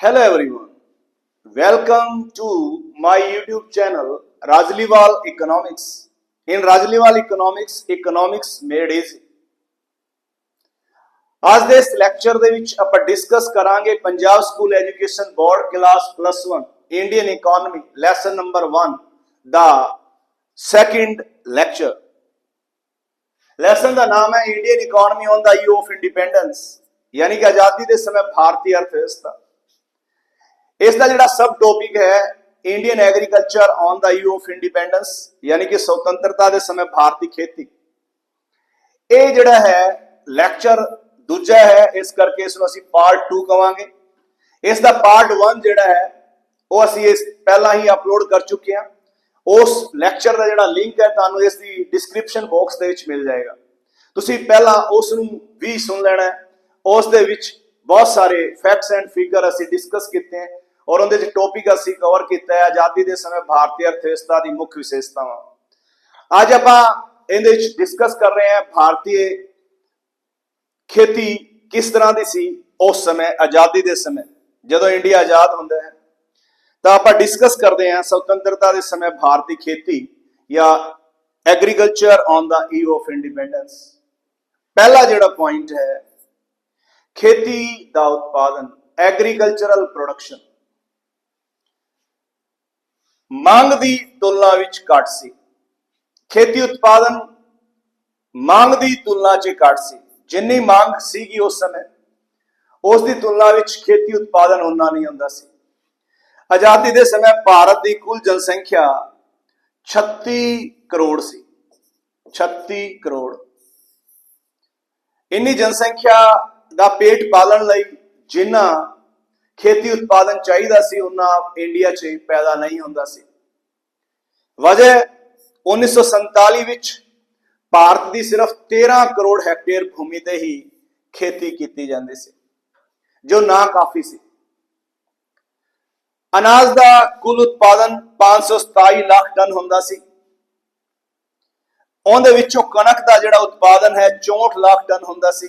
Hello everyone. Welcome to my YouTube channel Rajliwal Economics. In Rajliwal Economics, economics made easy. ਅੱਜ ਦੇ ਇਸ lecture ਦੇ ਵਿੱਚ ਆਪਾਂ ਡਿਸਕਸ ਕਰਾਂਗੇ Punjab school education board class plus 1 Indian economy lesson number 1 ਦਾ second lecture lesson ਦਾ ਨਾਮ ਹੈ Indian economy on the eve of independence ਯਾਨੀ ਕਿ ਆਜ਼ਾਦੀ ਦੇ ਸਮੇਂ ਭਾਰਤੀ ਅਰਥਵਿਵਸਥਾ ਇਸ ਦਾ ਜਿਹੜਾ ਸਬ ਟੌਪਿਕ ਹੈ Indian agriculture on the eve of independence ਯਾਨੀ ਕਿ ਸੁਤੰਤਰਤਾ ਦੇ ਸਮੇਂ ਭਾਰਤੀ ਖੇਤੀ। ਇਹ ਜਿਹੜਾ ਹੈ ਲੈਕਚਰ ਦੂਜਾ ਹੈ, ਇਸ ਕਰਕੇ ਇਸ ਨੂੰ ਅਸੀਂ ਪਾਰਟ 2 ਕਵਾਂਗੇ। ਇਸ ਦਾ ਪਾਰਟ 1 ਜਿਹੜਾ ਹੈ, ਉਹ ਅਸੀਂ ਇਸ ਪਹਿਲਾਂ ਹੀ ਅਪਲੋਡ ਕਰ ਚੁੱਕੇ ਹਾਂ। ਉਸ ਲੈਕਚਰ ਦਾ ਜਿਹੜਾ ਲਿੰਕ ਹੈ, ਤੁਹਾਨੂੰ ਇਸ ਦੀ ਡਿਸਕ੍ਰਿਪਸ਼ਨ ਬਾਕਸ ਦੇ ਵਿੱਚ ਮਿਲ ਜਾਏਗਾ। ਤੁਸੀਂ ਪਹਿਲਾਂ ਉਸ ਨੂੰ ਵੀ ਸੁਣ ਲੈਣਾ ਹੈ। ਉਸ ਦੇ ਵਿੱਚ ਬਹੁਤ ਸਾਰੇ ਫੈਕਟਸ ਐਂਡ ਫਿਗਰ ਅਸੀਂ ਡਿਸਕਸ ਕੀਤੇ ਹਨ ਔਰ ਉਹਦੇ ਵਿੱਚ ਟੌਪਿਕ ਅਸੀਂ ਕਵਰ ਕੀਤਾ ਹੈ ਆਜ਼ਾਦੀ ਦੇ ਸਮੇਂ ਭਾਰਤੀ ਅਰਥਵਿਵਸਥਾ ਦੀ ਮੁੱਖ ਵਿਸ਼ੇਸ਼ਤਾਵਾਂ। ਅੱਜ ਆਪਾਂ ਇਹਦੇ ਵਿੱਚ ਡਿਸਕਸ ਕਰ ਰਹੇ ਹਾਂ ਭਾਰਤੀ ਖੇਤੀ ਕਿਸ ਤਰ੍ਹਾਂ ਦੀ ਸੀ ਉਸ ਸਮੇਂ, ਆਜ਼ਾਦੀ ਦੇ ਸਮੇਂ। ਜਦੋਂ ਇੰਡੀਆ ਆਜ਼ਾਦ ਹੁੰਦਾ ਹੈ, ਤਾਂ ਆਪਾਂ ਡਿਸਕਸ ਕਰਦੇ ਹਾਂ ਸੁਤੰਤਰਤਾ ਦੇ ਸਮੇਂ ਭਾਰਤੀ ਖੇਤੀ ਜਾਂ agriculture on the eve of independence ਪਹਿਲਾ ਜਿਹੜਾ ਪੁਆਇੰਟ ਹੈ, ਖੇਤੀ ਦਾ ਉਤਪਾਦਨ ਐਗਰੀਕਲਚਰਲ ਪ੍ਰੋਡਕਸ਼ਨ ਮੰਗ ਦੀ ਤੁਲਨਾ ਵਿੱਚ ਘੱਟ ਸੀ। ਖੇਤੀ ਉਤਪਾਦਨ ਮੰਗ ਦੀ ਤੁਲਨਾ 'ਚ ਘੱਟ ਸੀ। ਜਿੰਨੀ ਮੰਗ ਸੀਗੀ ਉਸ ਸਮੇਂ, ਉਸ ਦੀ ਤੁਲਨਾ ਵਿੱਚ ਖੇਤੀ ਉਤਪਾਦਨ ਉਨਾ ਨਹੀਂ ਹੁੰਦਾ ਸੀ। ਆਜ਼ਾਦੀ ਦੇ ਸਮੇਂ ਭਾਰਤ ਦੀ ਕੁੱਲ ਜਨਸੰਖਿਆ 36 ਕਰੋੜ ਸੀ। 36 ਕਰੋੜ। ਇੰਨੀ ਜਨਸੰਖਿਆ ਦਾ ਪੇਟ ਪਾਲਣ ਲਈ ਜਿੰਨਾ ਖੇਤੀ ਉਤਪਾਦਨ ਚਾਹੀਦਾ ਸੀ, ਉਹਨਾਂ ਇੰਡੀਆ 'ਚ ਪੈਦਾ ਨਹੀਂ ਹੁੰਦਾ ਸੀ। ਵਜ੍ਹਾ 1947 ਵਿੱਚ ਭਾਰਤ ਦੀ ਸਿਰਫ 13 ਕਰੋੜ ਹੈਕਟੇਅਰ ਭੂਮੀ ਤੇ ਹੀ ਖੇਤੀ ਕੀਤੀ ਜਾਂਦੀ ਸੀ, ਜੋ ਨਾ ਕਾਫੀ ਸੀ। ਅਨਾਜ ਦਾ ਕੁੱਲ ਉਤਪਾਦਨ 527 ਲੱਖ ਟਨ ਹੁੰਦਾ ਸੀ। ਉਹਦੇ ਵਿੱਚੋਂ ਕਣਕ ਦਾ ਜਿਹੜਾ ਉਤਪਾਦਨ ਹੈ 64 ਲੱਖ ਟਨ ਹੁੰਦਾ ਸੀ।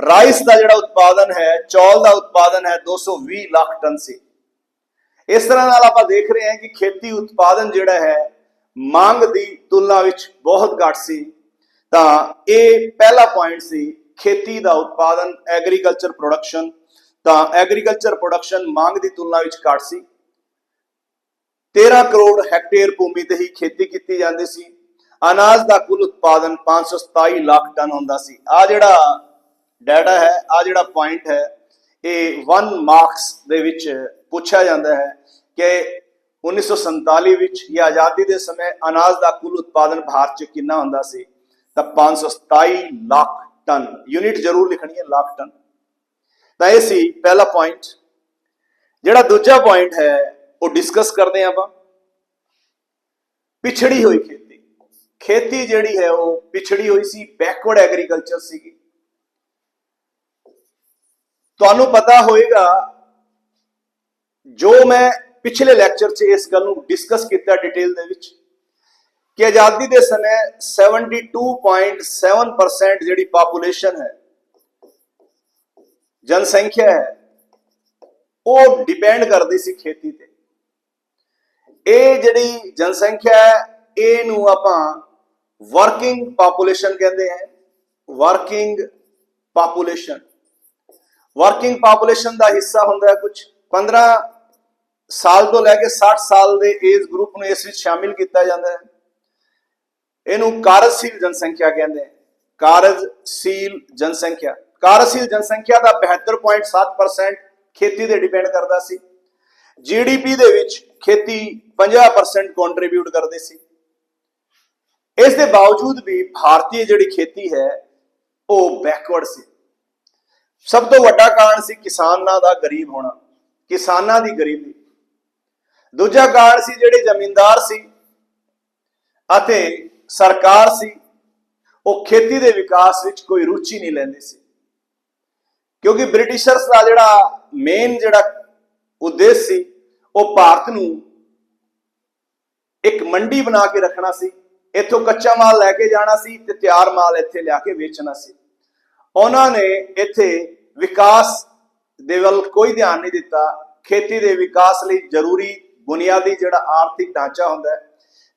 ਰਾਈਸ ਦਾ ਜਿਹੜਾ ਉਤਪਾਦਨ ਹੈ, ਚੌਲ ਦਾ ਉਤਪਾਦਨ ਹੈ 220 ਲੱਖ ਟਨ ਸੀ। ਇਸ ਤਰ੍ਹਾਂ ਨਾਲ ਆਪਾਂ ਦੇਖ ਰਹੇ ਹਾਂ ਕਿ ਖੇਤੀ ਉਤਪਾਦਨ ਜਿਹੜਾ ਹੈ, ਮੰਗ ਦੀ ਤੁਲਨਾ ਵਿੱਚ ਬਹੁਤ ਘੱਟ ਸੀ। ਤਾਂ ਇਹ ਪਹਿਲਾ ਪੁਆਇੰਟ ਸੀ, ਖੇਤੀ ਦਾ ਉਤਪਾਦਨ ਐਗਰੀਕਲਚਰ ਪ੍ਰੋਡਕਸ਼ਨ ਤਾਂ ਐਗਰੀਕਲਚਰ ਪ੍ਰੋਡਕਸ਼ਨ ਮੰਗ ਦੀ ਤੁਲਨਾ ਵਿੱਚ ਘੱਟ ਸੀ। 13 ਕਰੋੜ ਹੈਕਟੇਅਰ ਭੂਮੀ ਤੇ ਹੀ ਖੇਤੀ ਕੀਤੀ ਜਾਂਦੀ ਸੀ। ਅਨਾਜ ਦਾ ਕੁੱਲ ਉਤਪਾਦਨ 527 ਲੱਖ ਟਨ ਹੁੰਦਾ ਸੀ। ਆ ਜਿਹੜਾ ਡਾਟਾ ਹੈ ਆ ਜਿਹੜਾ ਪੁਆਇੰਟ ਹੈ, ਇਹ 1 ਮਾਰਕਸ ਦੇ ਵਿੱਚ ਪੁੱਛਿਆ ਜਾਂਦਾ ਹੈ ਕਿ 1947 ਵਿੱਚ ਜਾਂ ਆਜ਼ਾਦੀ ਦੇ ਸਮੇਂ ਅਨਾਜ ਦਾ ਕੁੱਲ ਉਤਪਾਦਨ ਭਾਰਤ 'ਚ ਕਿੰਨਾ ਹੁੰਦਾ ਸੀ? ਤਾਂ 527 ਲੱਖ ਟਨ। ਯੂਨਿਟ ਜ਼ਰੂਰ ਲਿਖਣੀ ਹੈ, ਲੱਖ ਟਨ। ਤਾਂ ਇਹ ਸੀ ਪਹਿਲਾ ਪੁਆਇੰਟ ਜਿਹੜਾ ਦੂਜਾ ਪੁਆਇੰਟ ਹੈ, ਉਹ ਡਿਸਕਸ ਕਰਦੇ ਹਾਂ ਆਪਾਂ। ਪਿਛੜੀ ਹੋਈ ਖੇਤੀ। ਖੇਤੀ ਜਿਹੜੀ ਹੈ, ਉਹ ਪਿਛੜੀ ਹੋਈ ਸੀ ਬੈਕਵਰਡ ਐਗਰੀਕਲਚਰ ਸੀਗੀ। ਤੁਹਾਨੂੰ ਪਤਾ ਹੋਏਗਾ, ਜੋ ਮੈਂ ਪਿਛਲੇ ਲੈਕਚਰ 'ਚ ਇਸ ਗੱਲ ਨੂੰ ਡਿਸਕਸ ਕੀਤਾ ਡਿਟੇਲ ਦੇ ਵਿੱਚ, ਕਿ ਆਜ਼ਾਦੀ ਦੇ ਸਮੇਂ 72.7% ਜਿਹੜੀ ਪਾਪੂਲੇਸ਼ਨ ਹੈ, ਜਨਸੰਖਿਆ ਹੈ, ਉਹ ਡਿਪੈਂਡ ਕਰਦੀ ਸੀ ਖੇਤੀ ਤੇ। ਇਹ ਜਿਹੜੀ ਜਨਸੰਖਿਆ ਹੈ, ਇਹਨੂੰ ਆਪਾਂ ਵਰਕਿੰਗ ਪਾਪੂਲੇਸ਼ਨ ਕਹਿੰਦੇ ਆ ਵਰਕਿੰਗ ਪਾਪੂਲੇਸ਼ਨ ਵਰਕਿੰਗ ਪਾਪੂਲੇਸ਼ਨ ਦਾ ਹਿੱਸਾ ਹੁੰਦਾ ਹੈ ਕੁਝ 15 ਸਾਲ ਤੋਂ ਲੈ ਕੇ 60 ਸਾਲ ਦੇ ਏਜ ਗਰੁੱਪ ਨੂੰ ਇਸ ਵਿੱਚ ਸ਼ਾਮਿਲ ਕੀਤਾ ਜਾਂਦਾ ਹੈ। ਇਹਨੂੰ ਕਾਰਜਸ਼ੀਲ ਜਨਸੰਖਿਆ ਕਹਿੰਦੇ ਆ ਕਾਰਜਸ਼ੀਲ ਜਨਸੰਖਿਆ। ਕਾਰਜਸ਼ੀਲ ਜਨਸੰਖਿਆ ਦਾ 72.7% ਖੇਤੀ ਤੇ ਡਿਪੈਂਡ ਕਰਦਾ ਸੀ। ਜੀਡੀਪੀ ਦੇ ਵਿੱਚ ਖੇਤੀ 50% ਕੰਟਰੀਬਿਊਟ ਕਰਦੇ ਸੀ। ਇਸ ਦੇ ਬਾਵਜੂਦ ਵੀ ਭਾਰਤੀ ਜਿਹੜੀ ਖੇਤੀ ਹੈ, ਉਹ ਬੈਕਵਰਡ ਸੀ। ਸਭ ਤੋਂ ਵੱਡਾ ਕਾਰਨ ਸੀ ਕਿਸਾਨਾਂ ਦਾ ਗਰੀਬ ਹੋਣਾ, ਕਿਸਾਨਾਂ ਦੀ ਗਰੀਬੀ। ਦੂਜਾ ਕਾਰਨ ਸੀ ਜਿਹੜੇ ਜ਼ਮੀਂਦਾਰ ਸੀ ਅਤੇ ਸਰਕਾਰ ਸੀ, ਉਹ ਖੇਤੀ ਦੇ ਵਿਕਾਸ ਵਿੱਚ ਕੋਈ ਰੁਚੀ ਨਹੀਂ ਲੈਂਦੀ ਸੀ। ਕਿਉਂਕਿ ਬ੍ਰਿਟਿਸ਼ਰਸ ਦਾ ਜਿਹੜਾ ਮੇਨ ਜਿਹੜਾ ਉਦੇਸ਼ ਸੀ, ਉਹ ਭਾਰਤ ਨੂੰ ਇੱਕ ਮੰਡੀ ਬਣਾ ਕੇ ਰੱਖਣਾ ਸੀ, ਇੱਥੋਂ ਕੱਚਾ ਮਾਲ ਲੈ ਕੇ ਜਾਣਾ ਸੀ ਤੇ ਤਿਆਰ ਮਾਲ ਇੱਥੇ ਲਿਆ ਕੇ ਵੇਚਣਾ ਸੀ। ਉਹਨਾਂ ਨੇ ਇੱਥੇ ਵਿਕਾਸ ਦੇ ਵੱਲ ਕੋਈ ਧਿਆਨ ਨਹੀਂ ਦਿੱਤਾ। ਖੇਤੀ ਦੇ ਵਿਕਾਸ ਲਈ ਜ਼ਰੂਰੀ ਬੁਨਿਆਦੀ ਜਿਹੜਾ ਆਰਥਿਕ ਢਾਂਚਾ ਹੁੰਦਾ ਹੈ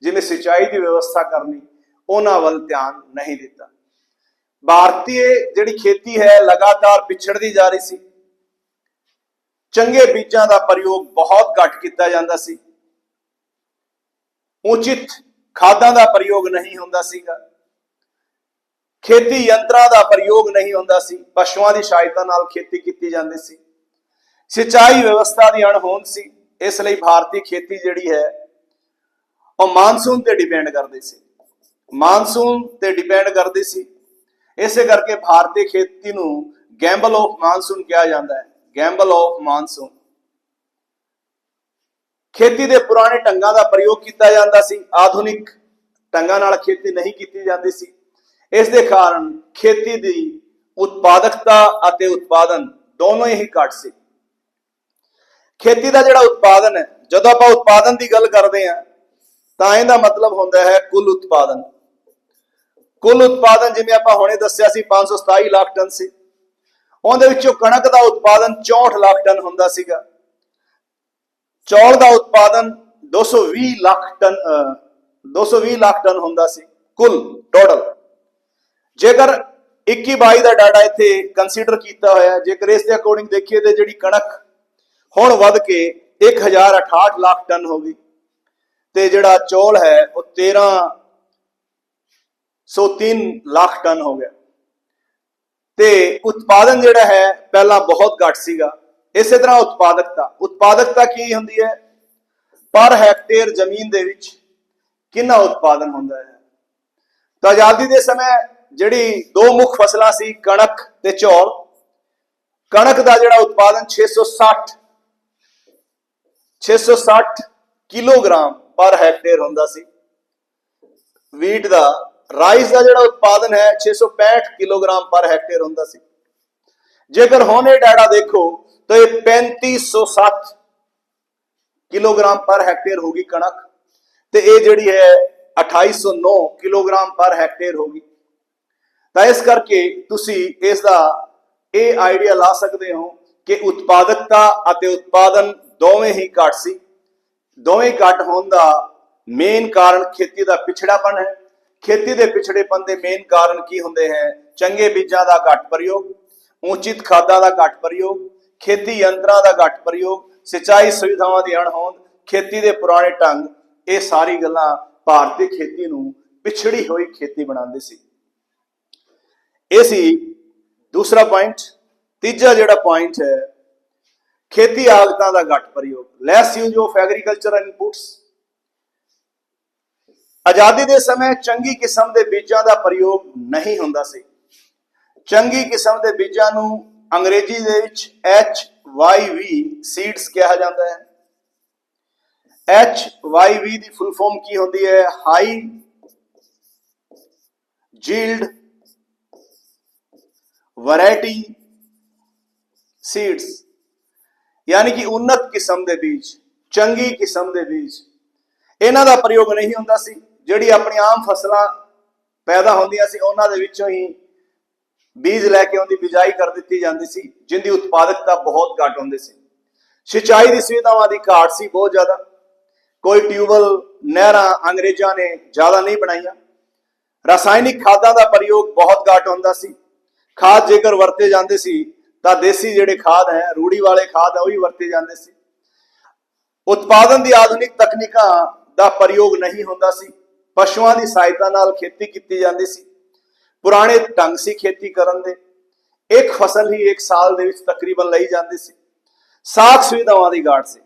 ਜਿਵੇਂ ਸਿੰਚਾਈ ਦੀ ਵਿਵਸਥਾ ਕਰਨੀ, ਉਹਨਾਂ ਵੱਲ ਧਿਆਨ ਨਹੀਂ ਦਿੱਤਾ। ਭਾਰਤੀ ਜਿਹੜੀ ਖੇਤੀ ਹੈ, ਲਗਾਤਾਰ ਪਿਛੜਦੀ ਜਾ ਰਹੀ ਸੀ। ਚੰਗੇ ਬੀਜਾਂ ਦਾ ਪ੍ਰਯੋਗ ਬਹੁਤ ਘੱਟ ਕੀਤਾ ਜਾਂਦਾ ਸੀ। ਉਚਿਤ ਖਾਦਾਂ ਦਾ ਪ੍ਰਯੋਗ ਨਹੀਂ ਹੁੰਦਾ ਸੀਗਾ। ਖੇਤੀ ਯੰਤਰਾਂ ਦਾ ਪ੍ਰਯੋਗ ਨਹੀਂ ਹੁੰਦਾ ਸੀ। ਪਸ਼ੂਆਂ ਦੀ ਸਹਾਇਤਾ ਨਾਲ ਖੇਤੀ ਕੀਤੀ ਜਾਂਦੀ ਸੀ। ਸਿੰਚਾਈ ਵਿਵਸਥਾ ਦੀ ਅਣਹੋਂਦ ਸੀ। ਇਸ ਲਈ ਭਾਰਤੀ ਖੇਤੀ ਜਿਹੜੀ ਹੈ, ਉਹ ਮਾਨਸੂਨ ਤੇ ਡਿਪੈਂਡ ਕਰਦੀ ਸੀ। ਮਾਨਸੂਨ ਤੇ ਡਿਪੈਂਡ ਕਰਦੀ ਸੀ। ਇਸੇ ਕਰਕੇ ਭਾਰਤੀ ਖੇਤੀ ਨੂੰ ਗੈਂਬਲ ਆਫ ਮਾਨਸੂਨ ਕਿਹਾ ਜਾਂਦਾ ਹੈ। ਗੈਂਬਲ ਆਫ ਮਾਨਸੂਨ ਖੇਤੀ ਦੇ ਪੁਰਾਣੇ ਢੰਗਾਂ ਦਾ ਪ੍ਰਯੋਗ ਕੀਤਾ ਜਾਂਦਾ ਸੀ। ਆਧੁਨਿਕ ਢੰਗਾਂ ਨਾਲ ਖੇਤੀ ਨਹੀਂ ਕੀਤੀ ਜਾਂਦੀ ਸੀ। ਇਸ ਦੇ ਕਾਰਨ ਖੇਤੀ ਦੀ ਉਤਪਾਦਕਤਾ ਅਤੇ ਉਤਪਾਦਨ ਦੋਨੋਂ ਹੀ ਘੱਟ ਸੀ। ਖੇਤੀ ਦਾ ਜਿਹੜਾ ਉਤਪਾਦਨ ਹੈ ਜਦੋਂ ਆਪਾਂ ਉਤਪਾਦਨ ਦੀ ਗੱਲ ਕਰਦੇ ਹਾਂ ਤਾਂ ਇਹਦਾ ਮਤਲਬ ਹੁੰਦਾ ਹੈ ਕੁੱਲ ਉਤਪਾਦਨ। ਕੁੱਲ ਉਤਪਾਦਨ ਜਿਵੇਂ ਆਪਾਂ ਹੁਣੇ ਦੱਸਿਆ ਸੀ 527 ਲੱਖ ਟਨ ਸੀ। ਉਹਦੇ ਵਿੱਚੋਂ ਕਣਕ ਦਾ ਉਤਪਾਦਨ 64 ਲੱਖ ਟਨ ਹੁੰਦਾ ਸੀਗਾ। ਚੌਲ ਦਾ ਉਤਪਾਦਨ 220 ਲੱਖ ਟਨ ਅਹ, 220 ਲੱਖ ਟਨ ਹੁੰਦਾ ਸੀ ਕੁੱਲ ਟੋਟਲ ਜੇਕਰ 21 22 ਦਾ ਡਾਟਾ ਇੱਥੇ ਕੰਸੀਡਰ ਕੀਤਾ ਹੋਇਆ ਜੇਕਰ ਇਸ ਦੇ ਅਕੋਰਡਿੰਗ ਦੇਖੀਏ ਤੇ ਜਿਹੜੀ ਕਣਕ ਹੁਣ ਵੱਧ ਕੇ 1068 ਲੱਖ ਟਨ ਹੋ ਗਈ ਤੇ ਜਿਹੜਾ ਚੌਲ ਹੈ ਉਹ 1303 ਲੱਖ ਟਨ ਹੋ ਗਿਆ। ਤੇ ਉਤਪਾਦਨ ਜਿਹੜਾ ਹੈ ਪਹਿਲਾਂ ਬਹੁਤ ਘੱਟ ਸੀਗਾ। ਇਸੇ ਤਰ੍ਹਾਂ ਉਤਪਾਦਕਤਾ। ਉਤਪਾਦਕਤਾ ਕੀ ਹੁੰਦੀ ਹੈ? ਪਰ ਹੈਕਟੇਅਰ ਜ਼ਮੀਨ ਦੇ ਵਿੱਚ ਕਿੰਨਾ ਉਤਪਾਦਨ ਹੁੰਦਾ ਹੈ? ਤਾਂ ਆਜ਼ਾਦੀ ਦੇ ਸਮੇਂ ਜਿਹੜੀ ਦੋ ਮੁੱਖ ਫਸਲਾਂ ਸੀ, ਕਣਕ ਤੇ ਚੌਲ। ਕਣਕ ਦਾ ਜਿਹੜਾ ਉਤਪਾਦਨ 660 660 ਕਿਲੋਗ੍ਰਾਮ ਪਰ ਹੈਕਟੇਅਰ ਹੁੰਦਾ ਸੀ। ਵੀਟ ਦਾ ਰਾਈਸ ਦਾ ਜਿਹੜਾ ਉਤਪਾਦਨ ਹੈ 665 ਕਿਲੋਗ੍ਰਾਮ ਪਰ ਹੈਕਟੇਅਰ ਹੁੰਦਾ ਸੀ। ਜੇਕਰ ਹੁਣ ਇਹ ਡਾਟਾ ਦੇਖੋ, ਤਾਂ ਇਹ 3507 ਕਿਲੋਗ੍ਰਾਮ ਪਰ ਹੈਕਟੇਅਰ ਹੋਗੀ ਕਣਕ, ਤੇ ਇਹ ਜਿਹੜੀ ਹੈ 2809 ਕਿਲੋਗ੍ਰਾਮ ਪਰ ਹੈਕਟੇਅਰ ਹੋਗੀ ਤਾਂ ਇਸ ਕਰਕੇ ਤੁਸੀਂ ਇਸ ਦਾ ਇਹ ਆਈਡੀਆ ਲਾ ਸਕਦੇ ਹੋ ਕਿ ਉਤਪਾਦਕਤਾ ਅਤੇ ਉਤਪਾਦਨ ਦੋਵੇਂ ਹੀ ਘੱਟ ਸੀ। ਦੋਵੇਂ ਘੱਟ ਹੋਣ ਦਾ ਮੇਨ ਕਾਰਨ ਖੇਤੀ ਦਾ ਪਿਛੜਾਪਨ ਹੈ। ਖੇਤੀ ਦੇ ਪਿਛੜੇਪਨ ਦੇ ਮੇਨ ਕਾਰਨ ਕੀ ਹੁੰਦੇ ਹੈ? ਚੰਗੇ ਬੀਜਾਂ ਦਾ ਘੱਟ ਪ੍ਰਯੋਗ, ਉਚਿਤ ਖਾਦਾਂ ਦਾ ਘੱਟ ਪ੍ਰਯੋਗ, ਖੇਤੀ ਯੰਤਰਾਂ ਦਾ ਘੱਟ ਪ੍ਰਯੋਗ, ਸਿੰਚਾਈ ਸੁਵਿਧਾਵਾਂ ਦੀ ਅਣਹੋਂਦ, ਖੇਤੀ ਦੇ ਪੁਰਾਣੇ ਢੰਗ, ਇਹ ਸਾਰੀ ਗੱਲਾਂ ਭਾਰਤੀ ਖੇਤੀ ਨੂੰ ਪਿਛੜੀ ਹੋਈ ਖੇਤੀ ਬਣਾਉਂਦੇ ਸੀ। ਇਹ ਸੀ ਦੂਸਰਾ ਪੁਆਇੰਟ ਤੀਜਾ ਜਿਹੜਾ ਪੁਆਇੰਟ ਹੈ, ਖੇਤੀ ਆਗਤਾਂ ਦਾ ਘੱਟ ਪ੍ਰਯੋਗ less use of agriculture inputs ਆਜ਼ਾਦੀ ਦੇ ਸਮੇਂ ਚੰਗੀ ਕਿਸਮ ਦੇ ਬੀਜਾਂ ਦਾ ਪ੍ਰਯੋਗ ਨਹੀਂ ਹੁੰਦਾ ਸੀ। ਚੰਗੀ ਕਿਸਮ ਦੇ ਬੀਜਾਂ ਨੂੰ ਅੰਗਰੇਜ਼ੀ ਦੇ ਵਿੱਚ ਐਚ HYV ਸੀਡਸ ਕਿਹਾ ਜਾਂਦਾ ਹੈ। ਐਚ ਵਾਈ ਵੀ ਦੀ ਫੁੱਲ ਫਾਰਮ ਕੀ ਹੁੰਦੀ ਹੈ? ਹਾਈ ਜੀਲਡ ਵੈਰਾਈਟੀ ਸੀਡਸ ਯਾਨੀ ਕਿ ਉન્નਤ ਕਿਸਮ ਦੇ ਬੀਜ, ਚੰਗੀ ਕਿਸਮ ਦੇ ਬੀਜ। ਇਹਨਾਂ ਦਾ ਪ੍ਰਯੋਗ ਨਹੀਂ ਹੁੰਦਾ ਸੀ। ਜਿਹੜੀ ਆਪਣੀ ਆਮ ਫਸਲਾਂ ਪੈਦਾ ਹੁੰਦੀਆਂ ਸੀ, ਉਹਨਾਂ ਦੇ ਵਿੱਚੋਂ ਹੀ ਬੀਜ ਲੈ ਕੇ ਉਹਦੀ ਬਿਜਾਈ ਕਰ ਦਿੱਤੀ ਜਾਂਦੀ ਸੀ, ਜਿੰਦੀ ਉਤਪਾਦਕਤਾ ਬਹੁਤ ਘੱਟ ਹੁੰਦੀ ਸੀ। ਸਿੰਚਾਈ ਦੀ ਸੁਵਿਧਾਵਾਂ ਦੀ ਘਾਟ ਸੀ ਬਹੁਤ ਜ਼ਿਆਦਾ। ਕੋਈ ਟਿਊਬਲ ਨਹਿਰਾਂ ਅੰਗਰੇਜ਼ਾਂ ਨੇ ਜ਼ਿਆਦਾ ਨਹੀਂ ਬਣਾਈਆਂ। ਰਸਾਇਣਿਕ ਖਾਦਾਂ ਦਾ ਪ੍ਰਯੋਗ ਬਹੁਤ ਘੱਟ ਹੁੰਦਾ ਸੀ। ਖਾਦ ਜੇਕਰ ਵਰਤੇ ਜਾਂਦੇ ਸੀ, ਤਾਂ ਦੇਸੀ ਜਿਹੜੇ ਖਾਦ ਹੈ, ਰੂੜੀ ਵਾਲੇ ਖਾਦ ਹੈ ਉਹ ਹੀ ਵਰਤੇ ਜਾਂਦੇ ਸੀ। ਉਤਪਾਦਨ ਦੀ ਆਧੁਨਿਕ ਤਕਨੀਕਾਂ ਦਾ ਪ੍ਰਯੋਗ ਨਹੀਂ ਹੁੰਦਾ ਸੀ। ਪਸ਼ੂਆਂ ਦੀ ਸਹਾਇਤਾ ਨਾਲ ਖੇਤੀ ਕੀਤੀ ਜਾਂਦੀ ਸੀ। ਪੁਰਾਣੇ ਢੰਗ ਸੀ ਖੇਤੀ ਕਰਨ ਦੇ। ਇੱਕ ਫਸਲ ਹੀ ਇੱਕ ਸਾਲ ਦੇ ਵਿੱਚ ਤਕਰੀਬਨ ਲਈ ਜਾਂਦੀ ਸੀ। ਸਾਖ ਸੁਵਿਧਾਵਾਂ ਦੀ ਘਾਟ ਸੀ।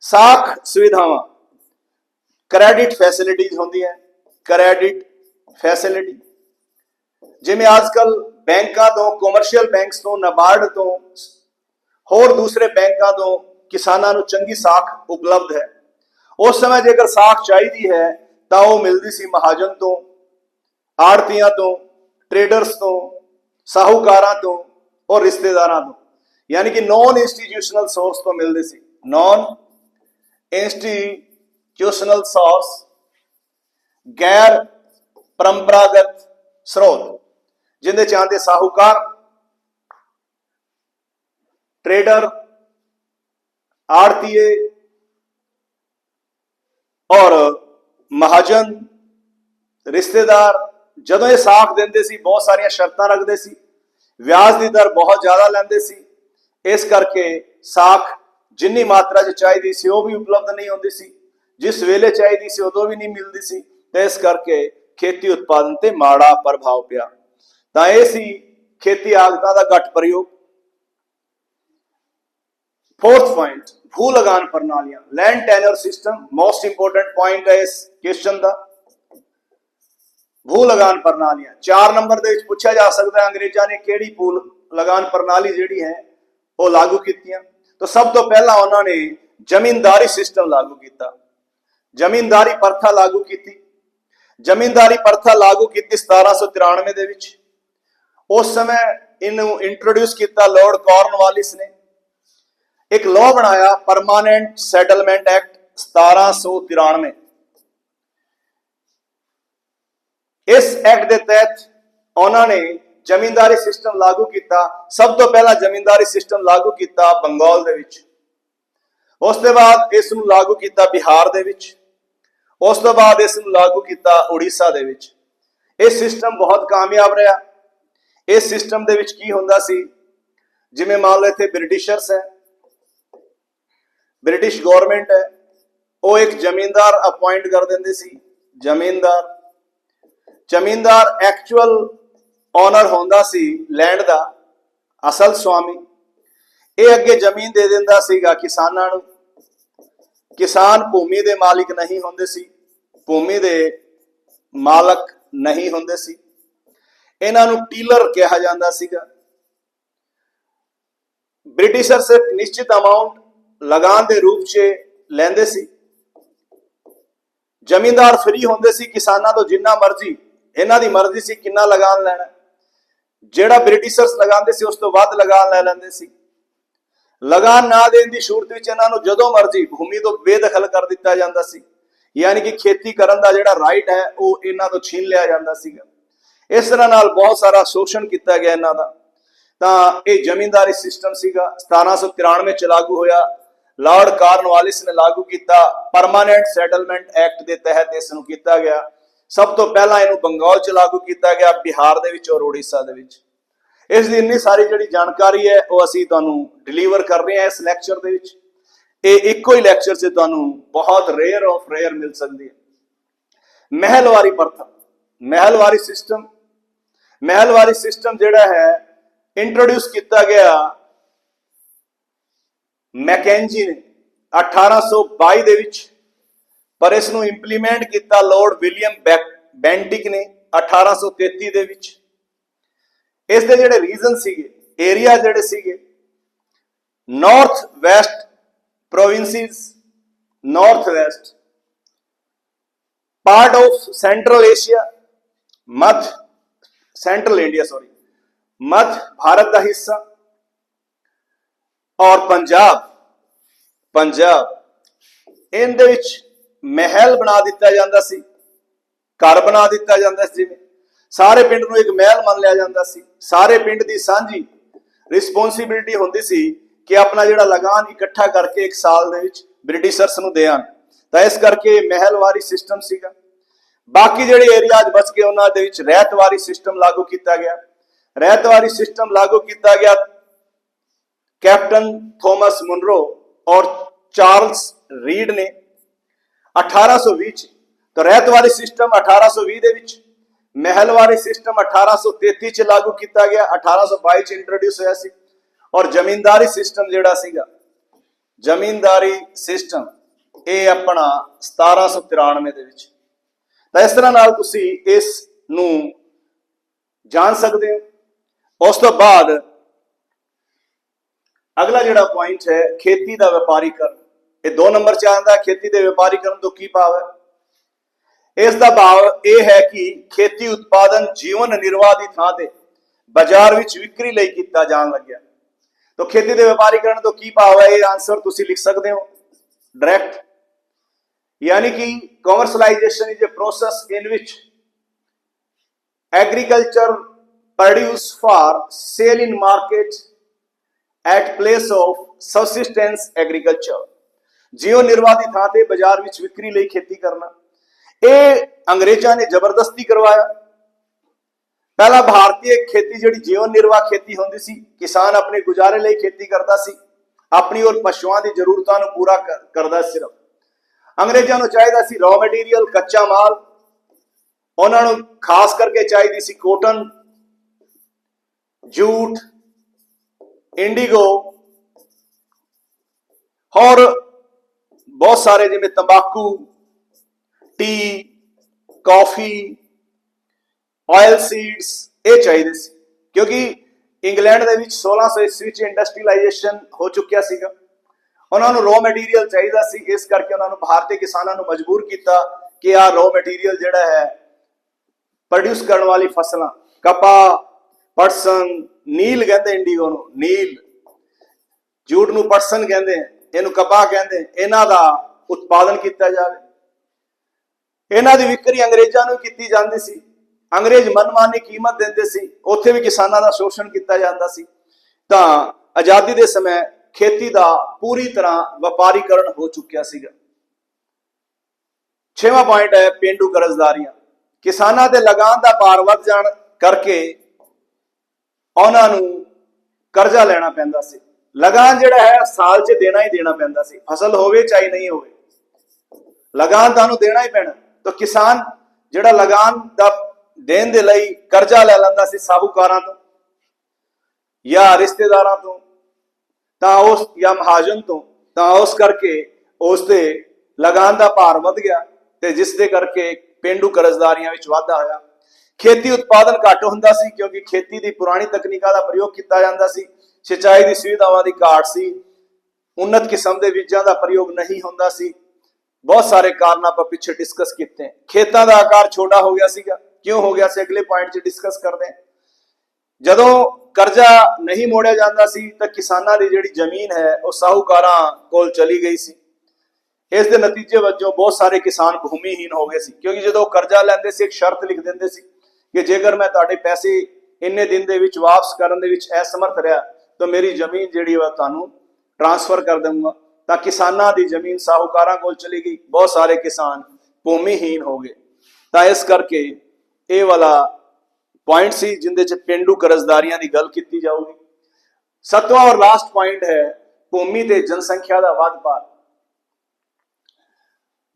ਸਾਖ ਸੁਵਿਧਾਵਾਂ। ਕ੍ਰੈਡਿਟ ਫੈਸਿਲਿਟੀਜ਼ ਹੁੰਦੀਆਂ। Credit facility. ਜਿਵੇਂ ਅੱਜਕੱਲ ਬੈਂਕਾਂ ਤੋਂ ਕਮਰਸ਼ੀਅਲ ਬੈਂਕਸ ਤੋਂ ਨਬਾਰਡ ਤੋਂ ਹੋਰ ਦੂਸਰੇ ਬੈਂਕਾਂ ਤੋਂ ਕਿਸਾਨਾਂ ਨੂੰ ਚੰਗੀ ਸਾਖ ਉਪਲਬਧ ਹੈ ਉਸ ਸਮੇਂ ਜੇਕਰ ਸਾਖ ਚਾਹੀਦੀ ਹੈ ਤਾਂ ਉਹ ਮਿਲਦੀ ਸੀ ਮਹਾਜਨ ਤੋਂ ਆੜਤੀਆਂ ਤੋਂ ਟ੍ਰੇਡਰਸ ਤੋਂ ਸਾਹੂਕਾਰਾਂ ਤੋਂ ਔਰ ਰਿਸ਼ਤੇਦਾਰਾਂ ਤੋਂ ਯਾਨੀ ਕਿ ਨੌਨ ਇੰਸਟੀਟਿਊਸ਼ਨਲ ਸੋਰਸ ਤੋਂ ਮਿਲਦੇ ਸੀ ਨੌਨ ਇੰਸਟੀਟਿਊਸ਼ਨਲ ਸੋਰਸ ਗੈਰ ਪਰੰਪਰਾਗਤ ਸਰੋਤ ਜਿੰਦੇ ਚਾਹੁੰਦੇ ਸਾਹੂਕਾਰ ट्रेडर आड़तीये ਔਰ ਮਹਾਜਨ ਰਿਸ਼ਤੇਦਾਰ ਜਦੋਂ ਇਹ ਸਾਖ ਦਿੰਦੇ ਸੀ ਬਹੁਤ ਸਾਰੀਆਂ ਸ਼ਰਤਾਂ ਰੱਖਦੇ ਸੀ ਵਿਆਜ ਦੀ ਦਰ ਬਹੁਤ ਜ਼ਿਆਦਾ ਲੈਂਦੇ ਸੀ ਇਸ ਕਰਕੇ ਸਾਖ ਜਿੰਨੀ ਮਾਤਰਾ 'ਚ ਚਾਹੀਦੀ ਸੀ ਉਹ ਵੀ ਉਪਲਬਧ ਨਹੀਂ ਹੁੰਦੀ ਸੀ ਜਿਸ ਵੇਲੇ ਚਾਹੀਦੀ ਸੀ ਉਦੋਂ ਵੀ ਨਹੀਂ ਮਿਲਦੀ ਸੀ ਤੇ ਇਸ ਕਰਕੇ ਖੇਤੀ ਉਤਪਾਦਨ ਤੇ ਮਾੜਾ ਪ੍ਰਭਾਵ ਪਿਆ ਤਾਂ ਇਹ ਸੀ ਖੇਤੀ ਆਗਤਾਂ ਦਾ ਘੱਟ ਪ੍ਰਯੋਗ फोर्थ पॉइंट भू लगान प्रणालियां land tenure system most important point है इस क्वेश्चन ਦਾ ਭੂ ਲਗਾਨ ਪ੍ਰਣਾਲੀਆਂ 4 ਨੰਬਰ ਦੇ ਵਿੱਚ ਪੁੱਛਿਆ ਜਾ ਸਕਦਾ ਹੈ ਅੰਗਰੇਜ਼ਾਂ ਨੇ ਕਿਹੜੀ ਭੂ ਲਗਾਨ ਪ੍ਰਣਾਲੀ ਜਿਹੜੀ ਹੈ ਉਹ ਲਾਗੂ ਕੀਤੀਆਂ ਤਾਂ ਸਭ ਤੋਂ ਪਹਿਲਾਂ ਉਹਨਾਂ ਨੇ ਜ਼ਮੀਨਦਾਰੀ ਸਿਸਟਮ ਲਾਗੂ ਕੀਤਾ ਜ਼ਮੀਨਦਾਰੀ ਪ੍ਰਥਾ ਲਾਗੂ ਕੀਤੀ ਜ਼ਮੀਨਦਾਰੀ ਪ੍ਰਥਾ ਲਾਗੂ ਕੀਤੀ 1793 ਦੇ ਵਿੱਚ ਉਸ ਸਮੇਂ ਇਹਨੂੰ ਇੰਟਰੋਡਿਊਸ ਕੀਤਾ ਲਾਰਡ ਕਾਰਨਵਾਲਿਸ ਨੇ। ਇੱਕ ਲਾਅ ਬਣਾਇਆ ਪਰਮਾਨੈਂਟ ਸੈਟਲਮੈਂਟ ਐਕਟ 1793 ਇਸ ਐਕਟ ਦੇ ਤਹਿਤ ਉਹਨਾਂ ਨੇ ਜ਼ਮੀਨਦਾਰੀ ਸਿਸਟਮ ਲਾਗੂ ਕੀਤਾ। ਸਭ ਤੋਂ ਪਹਿਲਾਂ ਜ਼ਮੀਨਦਾਰੀ ਸਿਸਟਮ ਲਾਗੂ ਕੀਤਾ ਬੰਗਾਲ ਦੇ ਵਿੱਚ। ਉਸ ਤੋਂ ਬਾਅਦ ਇਸ ਨੂੰ ਲਾਗੂ ਕੀਤਾ ਬਿਹਾਰ ਦੇ ਵਿੱਚ। ਉਸ ਤੋਂ ਬਾਅਦ ਇਸ ਨੂੰ ਲਾਗੂ ਕੀਤਾ ਉੜੀਸਾ ਦੇ ਵਿੱਚ। ਇਹ ਸਿਸਟਮ ਬਹੁਤ ਕਾਮਯਾਬ ਰਿਹਾ। ਇਸ ਸਿਸਟਮ ਦੇ ਵਿੱਚ ਕੀ ਹੁੰਦਾ ਸੀ? ਜਿਵੇਂ ਮੰਨ ਲਓ ਇੱਥੇ ਬ੍ਰਿਟਿਸ਼ਰਸ ਹੈ, ਬ੍ਰਿਟਿਸ਼ ਗਵਰਨਮੈਂਟ ਹੈ, ਉਹ ਇੱਕ ਜ਼ਮੀਨਦਾਰ ਅਪਾਇੰਟ ਕਰ ਦਿੰਦੇ ਸੀ ਜ਼ਮੀਨਦਾਰ ਜ਼ਮੀਨਦਾਰ ਐਕਚੁਅਲ ਓਨਰ ਹੁੰਦਾ ਸੀ ਲੈਂਡ ਦਾ, ਅਸਲ ਸਵਾਮੀ। ਇਹ ਅੱਗੇ ਜ਼ਮੀਨ ਦੇ ਦਿੰਦਾ ਸੀਗਾ ਕਿਸਾਨਾਂ ਨੂੰ। ਕਿਸਾਨ ਭੂਮੀ ਦੇ ਮਾਲਿਕ ਨਹੀਂ ਹੁੰਦੇ ਸੀ, ਭੂਮੀ ਦੇ ਮਾਲਕ ਨਹੀਂ ਹੁੰਦੇ ਸੀ। ਇਹਨਾਂ ਨੂੰ ਟੀਲਰ ਕਿਹਾ ਜਾਂਦਾ ਸੀਗਾ। ਬ੍ਰਿਟਿਸ਼ਰ ਸਿਰਫ ਨਿਸ਼ਚਿਤ ਅਮਾਉਂਟ ਲਗਾਨ ਦੇ ਰੂਪ 'ਚ ਲੈਂਦੇ ਸੀ। ਜ਼ਮੀਨਦਾਰ ਫ੍ਰੀ ਹੁੰਦੇ ਸੀ, ਕਿਸਾਨਾਂ ਤੋਂ ਜਿੰਨਾ ਮਰਜ਼ੀ, ਇਹਨਾਂ ਦੀ ਮਰਜ਼ੀ ਸੀ ਕਿੰਨਾ ਲਗਾਨ ਲੈਣਾ। ਜਿਹੜਾ ਬ੍ਰਿਟਿਸ਼ਰਸ ਲਗਾਉਂਦੇ ਸੀ, ਉਸ ਤੋਂ ਵੱਧ ਲਗਾਨ ਲੈ ਲੈਂਦੇ ਸੀ। ਲਗਾਨ ਨਾ ਦੇਣ ਦੀ ਸ਼ੂਰਤ ਵਿੱਚ ਇਹਨਾਂ ਨੂੰ ਜਦੋਂ ਮਰਜ਼ੀ ਭੂਮੀ ਤੋਂ ਬੇਦਖਲ ਕਰ ਦਿੱਤਾ ਜਾਂਦਾ ਸੀ। ਯਾਨੀ ਕਿ ਖੇਤੀ ਕਰਨ ਦਾ ਜਿਹੜਾ ਰਾਈਟ ਹੈ, ਉਹ ਇਹਨਾਂ ਤੋਂ ਛੀਨ ਲਿਆ ਜਾਂਦਾ ਸੀਗਾ। ਇਸ ਤਰ੍ਹਾਂ ਨਾਲ ਬਹੁਤ ਸਾਰਾ ਸ਼ੋਸ਼ਣ ਕੀਤਾ ਗਿਆ ਇਹਨਾਂ ਦਾ। ਤਾਂ ਇਹ ਜ਼ਮੀਨਦਾਰੀ ਸਿਸਟਮ ਸੀਗਾ। 1793 ਚ ਲਾਗੂ ਹੋਇਆ। ਲਾਰਡ ਕਾਰਨਵਾਲਿਸ ਨੇ ਲਾਗੂ ਕੀਤਾ। ਪਰਮਾਨੈਂਟ ਸੈਟਲਮੈਂਟ ਐਕਟ ਦੇ ਤਹਿਤ ਇਸ ਨੂੰ ਕੀਤਾ ਗਿਆ। ਸਭ ਤੋਂ ਪਹਿਲਾਂ ਇਹਨੂੰ ਬੰਗਾਲ ਚ ਲਾਗੂ ਕੀਤਾ ਗਿਆ, ਬਿਹਾਰ ਦੇ ਵਿੱਚ ਔਰ ਉੜੀਸਾ ਦੇ ਵਿੱਚ। ਇਸ ਦੀ ਇੰਨੀ ਸਾਰੀ ਜਿਹੜੀ ਜਾਣਕਾਰੀ ਹੈ, ਉਹ ਅਸੀਂ ਤੁਹਾਨੂੰ ਡਿਲੀਵਰ ਕਰ ਰਹੇ ਹਾਂ ਇਸ ਲੈਕਚਰ ਦੇ ਵਿੱਚ। ਇਹ ਇੱਕੋ ਹੀ ਲੈਕਚਰ 'ਚ ਤੁਹਾਨੂੰ ਬਹੁਤ ਰੇਅਰ ਆਫ ਰੇਅਰ ਮਿਲ ਸਕਦੀ ਹੈ। ਮਹਿਲਵਾਰੀ ਪ੍ਰਥਾ ਮਹਿਲਵਾਰੀ ਸਿਸਟਮ ਮਹਿਲਵਾਰੀ ਸਿਸਟਮ ਜਿਹੜਾ ਹੈ ਇੰਟਰੋਡਿਊਸ ਕੀਤਾ ਗਿਆ ਮੈਕੈਂਜੀ ਨੇ 1822 ਦੇ ਵਿੱਚ। ਪਰ ਇਸ ਨੂੰ ਇੰਪਲੀਮੈਂਟ ਕੀਤਾ ਲਾਰਡ ਵਿਲੀਅਮ ਬੈਂਟਿਕ ਨੇ 1833 ਦੇ ਵਿੱਚ। ਇਸ ਦੇ ਜਿਹੜੇ ਰੀਜ਼ਨ ਸੀਗੇ ਏਰੀਆ ਜਿਹੜੇ ਸੀਗੇ north west provinces north west part of Central Asia Madhya central India sorry ਮੱਧ ਭਾਰਤ ਦਾ ਹਿੱਸਾ ਔਰ ਪੰਜਾਬ ਪੰਜਾਬ ਇਹਦੇ ਵਿੱਚ ਮਹਿਲ ਬਣਾ ਦਿੱਤਾ ਜਾਂਦਾ ਸੀ, ਘਰ ਬਣਾ ਦਿੱਤਾ ਜਾਂਦਾ ਸੀ ਜਿਵੇਂ। ਸਾਰੇ ਪਿੰਡ ਨੂੰ ਇੱਕ ਮਹਿਲ ਮੰਨ ਲਿਆ ਜਾਂਦਾ ਸੀ। ਸਾਰੇ ਪਿੰਡ ਦੀ ਸਾਂਝੀ ਰਿਸਪੌਂਸਿਬਿਲਟੀ ਹੁੰਦੀ ਸੀ ਕਿ ਆਪਣਾ ਜਿਹੜਾ ਲਗਾਨ ਇਕੱਠਾ ਕਰਕੇ ਇੱਕ ਸਾਲ ਦੇ ਵਿੱਚ ਬ੍ਰਿਟਿਸ਼ਰਸ ਨੂੰ ਦੇਣ ਤਾਂ ਇਸ ਕਰਕੇ ਮਹਿਲਵਾਰੀ ਸਿਸਟਮ ਸੀਗਾ। ਬਾਕੀ ਜਿਹੜੇ ਏਰੀਆਜ਼ ਬਚ ਗਏ, ਉਹਨਾਂ ਦੇ ਵਿੱਚ ਰਹਿਤਵਾਰੀ ਸਿਸਟਮ ਲਾਗੂ ਕੀਤਾ ਗਿਆ। ਰਹਿਤਵਾਰੀ ਸਿਸਟਮ ਲਾਗੂ ਕੀਤਾ ਗਿਆ ਕੈਪਟਨ ਥੋਮਸ ਮੁਨਰੋ ਔਰ ਚਾਰਲਸ ਰੀਡ ਨੇ। 1820 ਚ, ਤਾਂ ਰਹਿਤਵਾਰੀ ਸਿਸਟਮ 1820 ਦੇ ਵਿੱਚ, ਮਹਿਲਵਾਰੀ ਸਿਸਟਮ 1833 ਚ ਲਾਗੂ ਕੀਤਾ ਗਿਆ। 1822 ਚ ਇੰਟਰੋਡਿਊਸ ਹੋਇਆ ਸੀ। ਔਰ ਜ਼ਮੀਨਦਾਰੀ ਸਿਸਟਮ ਜਿਹੜਾ ਸੀਗਾ, ਜ਼ਮੀਨਦਾਰੀ ਸਿਸਟਮ ਇਹ ਆਪਣਾ 1793 ਦੇ ਵਿੱਚ ਤਾਂ ਇਸ ਤਰ੍ਹਾਂ ਨਾਲ ਤੁਸੀਂ ਇਸ ਨੂੰ ਜਾਣ ਸਕਦੇ ਹੋ। ਉਸ ਤੋਂ ਬਾਅਦ ਅਗਲਾ ਜਿਹੜਾ ਪੁਆਇੰਟ ਹੈ, ਖੇਤੀ ਦਾ ਵਪਾਰੀਕਰਨ। ਇਹ 2 ਨੰਬਰ 'ਚ ਆਉਂਦਾ ਖੇਤੀ ਦੇ ਵਪਾਰੀਕਰਨ ਤੋਂ ਕੀ ਭਾਵ ਹੈ? ਇਸ ਦਾ ਭਾਵ ਇਹ ਹੈ ਕਿ ਖੇਤੀ ਉਤਪਾਦਨ ਜੀਵਨ ਨਿਰਵਾਹ ਦੀ ਥਾਂ ਤੇ ਬਾਜ਼ਾਰ ਵਿੱਚ ਵਿਕਰੀ ਲਈ ਕੀਤਾ ਜਾਣ ਲੱਗਿਆ। ਤਾਂ ਖੇਤੀ ਦੇ ਵਪਾਰੀਕਰਨ ਤੋਂ ਕੀ ਭਾਵ ਹੈ? ਇਹ ਆਨਸਰ ਤੁਸੀਂ ਲਿਖ ਸਕਦੇ ਹੋ। ਡਾਇਰੈਕਟ ਯਾਨੀ ਕਿ commercialisation is a process in which agriculture produce for sale in market at place of subsistence agriculture ਜੀਵ ਨਿਰਵਾਹ ਥਾਂ ਤੇ ਬਾਜ਼ਾਰ ਵਿੱਚ ਵਿਕਰੀ ਲਈ ਖੇਤੀ ਕਰਨਾ, ਇਹ ਅੰਗਰੇਜ਼ਾਂ ਨੇ ਜ਼ਬਰਦਸਤੀ ਕਰਵਾਇਆ। ਪਹਿਲਾ ਭਾਰਤੀ ਖੇਤੀ ਜਿਹੜੀ ਜੀਵਨ ਨਿਰਵਾਹ ਖੇਤੀ ਹੁੰਦੀ ਸੀ, ਕਿਸਾਨ ਆਪਣੇ ਗੁਜ਼ਾਰੇ ਲਈ ਖੇਤੀ ਕਰਦਾ ਸੀ, ਆਪਣੀ ਔਰ ਪਸ਼ੂਆਂ ਦੀ ਜ਼ਰੂਰਤਾਂ ਨੂੰ ਪੂਰਾ ਕਰ- ਕਰਦਾ ਸਿਰਫ। ਅੰਗਰੇਜ਼ਾਂ ਨੂੰ ਚਾਹੀਦਾ ਸੀ ਰॉ ਮਟੀਰੀਅਲ ਕੱਚਾ ਮਾਲ। ਉਹਨਾਂ ਨੂੰ ਖਾਸ ਕਰਕੇ ਚਾਹੀਦੀ ਸੀ ਕੋਟਨ ਜੂਟ ਇੰਡੀਗੋ ਹੋਰ ਬਹੁਤ ਸਾਰੇ ਜਿਵੇਂ ਤੰਬਾਕੂ ਟੀ ਕਾਫੀ ਆਇਲ ਸੀਡਸ ਇਹ ਚਾਹੀਦੇ ਸੀ। ਕਿਉਂਕਿ ਇੰਗਲੈਂਡ ਦੇ ਵਿੱਚ 1600 ਈਸਵੀ ਚ ਇੰਡਸਟਰੀਲਾਈਜੇਸ਼ਨ ਹੋ ਚੁੱਕਿਆ ਸੀਗਾ। ਉਹਨਾਂ ਨੂੰ ਰੋ ਮਟੀਰੀਅਲ ਚਾਹੀਦਾ ਸੀ, ਇਸ ਕਰਕੇ ਉਹਨਾਂ ਨੂੰ ਭਾਰਤੀ ਕਿਸਾਨਾਂ ਨੂੰ ਮਜਬੂਰ ਕੀਤਾ ਕਿ ਆਹ ਰੋ ਮਟੀਰੀਅਲ ਜਿਹੜਾ ਹੈ ਪ੍ਰੋਡਿਊਸ ਕਰਨ ਵਾਲੀ ਫਸਲਾਂ ਕਪਾ ਪਟਸਨ ਨੀਲ ਕਹਿੰਦੇ ਇੰਡੀਗੋ ਨੂੰ, ਨੀਲ, ਜੂਟ ਨੂੰ ਪਟਸਨ ਕਹਿੰਦੇ ਇਹਨੂੰ ਕਪਾਹ ਕਹਿੰਦੇ ਇਹਨਾਂ ਦਾ ਉਤਪਾਦਨ ਕੀਤਾ ਜਾਵੇ। ਇਹਨਾਂ ਦੀ ਵਿਕਰੀ ਅੰਗਰੇਜ਼ਾਂ ਨੂੰ ਕੀਤੀ ਜਾਂਦੀ ਸੀ। ਅੰਗਰੇਜ਼ ਮਨਮਾਨੀ ਕੀਮਤ ਦਿੰਦੇ ਸੀ, ਉੱਥੇ ਵੀ ਕਿਸਾਨਾਂ ਦਾ ਸ਼ੋਸ਼ਣ ਕੀਤਾ ਜਾਂਦਾ ਸੀ। ਤਾਂ ਆਜ਼ਾਦੀ ਦੇ ਸਮੇਂ ਖੇਤੀ ਦਾ ਪੂਰੀ ਤਰ੍ਹਾਂ ਵਪਾਰੀਕਰਨ ਹੋ ਚੁੱਕਿਆ ਸੀਗਾ। ਛੇਵਾਂ ਪੁਆਇੰਟ ਹੈ ਪਿੰਡੂ ਕਰਜ਼ਦਾਰੀਆਂ। ਕਿਸਾਨਾਂ ਦੇ ਲਗਾਨ ਦਾ ਭਾਰ ਵੱਧ ਜਾਣ ਕਰਕੇ ਉਹਨਾਂ ਨੂੰ ਕਰਜ਼ਾ ਲੈਣਾ ਪੈਂਦਾ ਸੀ। ਲਗਾਨ ਜਿਹੜਾ ਹੈ, ਸਾਲ 'ਚ ਦੇਣਾ ਹੀ ਦੇਣਾ ਪੈਂਦਾ ਸੀ। ਫਸਲ ਹੋਵੇ ਚਾਹੇ ਨਹੀਂ ਹੋਵੇ। ਲਗਾਨ ਤੁਹਾਨੂੰ ਦੇਣਾ ਹੀ ਪੈਣਾ। ਤਾਂ ਕਿਸਾਨ ਜਿਹੜਾ ਲਗਾਨ ਦਾ ਦੇਣ ਦੇ ਲਈ ਕਰਜ਼ਾ ਲੈ ਲੈਂਦਾ ਸੀ ਸਾਹੂਕਾਰਾਂ ਤੋਂ ਜਾਂ ਰਿਸ਼ਤੇਦਾਰਾਂ ਤੋਂ ਤਾਂ ਉਸ ਜਾਂ ਮਹਾਜਨ ਤੋਂ, ਤਾਂ ਉਸ ਕਰਕੇ ਉਸ ਤੇ ਲਗਾਨ ਦਾ ਭਾਰ ਵੱਧ ਗਿਆ ਤੇ ਜਿਸ ਦੇ ਕਰਕੇ ਪਿੰਡੂ ਕਰਜ਼ਦਾਰੀਆਂ ਵਿੱਚ ਵਾਧਾ ਹੋਇਆ। ਖੇਤੀ ਉਤਪਾਦਨ ਘੱਟ ਹੁੰਦਾ ਸੀ ਕਿਉਂਕਿ ਖੇਤੀ ਦੀ ਪੁਰਾਣੀ ਤਕਨੀਕਾਂ ਦਾ ਪ੍ਰਯੋਗ ਕੀਤਾ ਜਾਂਦਾ ਸੀ। ਸਿੰਚਾਈ ਦੀ ਸੁਵਿਧਾਵਾਂ ਦੀ ਘਾਟ ਸੀ। ਉન્નਤ ਕਿਸਮ ਦੇ ਬੀਜਾਂ ਦਾ ਪ੍ਰਯੋਗ ਨਹੀਂ ਹੁੰਦਾ ਸੀ। ਬਹੁਤ ਸਾਰੇ ਕਾਰਨ ਆਪਾਂ ਪਿੱਛੇ ਡਿਸਕਸ ਕੀਤੇ। ਖੇਤਾਂ ਦਾ ਆਕਾਰ ਛੋਟਾ ਹੋ ਗਿਆ ਸੀਗਾ। ਕਿਉਂ ਹੋ ਗਿਆ ਸੀ? ਅਗਲੇ ਪੁਆਇੰਟ 'ਚ ਡਿਸਕਸ ਕਰਦੇ ਹਾਂ। ਜਦੋਂ ਕਰਜ਼ਾ ਨਹੀਂ ਮੋੜਿਆ ਜਾਂਦਾ ਸੀ ਤਾਂ ਕਿਸਾਨਾਂ ਦੀ ਜਿਹੜੀ ਜ਼ਮੀਨ ਹੈ, ਉਹ ਸਾਹੂਕਾਰਾਂ ਕੋਲ ਚਲੀ ਗਈ ਸੀ। ਇਸ ਦੇ ਨਤੀਜੇ ਵਜੋਂ ਬਹੁਤ ਸਾਰੇ ਕਿਸਾਨ ਭੂਮੀਹੀਨ ਹੋ ਗਏ ਸੀ, ਕਿਉਂਕਿ ਜਦੋਂ ਕਰਜ਼ਾ ਲੈਂਦੇ ਸੀ, ਇੱਕ ਸ਼ਰਤ ਲਿਖ ਦਿੰਦੇ ਸੀ ਕਿ ਜੇਕਰ ਮੈਂ ਤੁਹਾਡੇ ਪੈਸੇ ਇੰਨੇ ਦਿਨ ਦੇ ਵਿੱਚ ਵਾਪਸ ਕਰਨ ਦੇ ਵਿੱਚ ਅਸਮਰਥ ਰਿਹਾ, ਤਾਂ ਮੇਰੀ ਜ਼ਮੀਨ ਜਿਹੜੀ ਵਾ ਤੁਹਾਨੂੰ ਟ੍ਰਾਂਸਫਰ ਕਰ ਦਊਂਗਾ। ਤਾਂ ਕਿਸਾਨਾਂ ਦੀ ਜ਼ਮੀਨ ਸਾਹੂਕਾਰਾਂ ਕੋਲ ਚਲੀ ਗਈ, ਬਹੁਤ ਸਾਰੇ ਕਿਸਾਨ ਭੂਮੀਹੀਨ ਹੋ ਗਏ। ਤਾਂ ਇਸ ਕਰਕੇ ਇਹ ਵਾਲਾ ਪੁਆਇੰਟ ਸੀ ਜਿੰਦੇ ਚ ਪਿੰਡੂ ਕਰਜ਼ਦਾਰੀਆਂ ਦੀ ਗੱਲ ਕੀਤੀ ਜਾਊਗੀ। ਸੱਤਵਾਂ ਔਰ ਲਾਸਟ ਪੁਆਇੰਟ ਹੈ ਭੂਮੀ ਤੇ ਜਨਸੰਖਿਆ ਦਾ ਵੱਧ ਭਾਰ।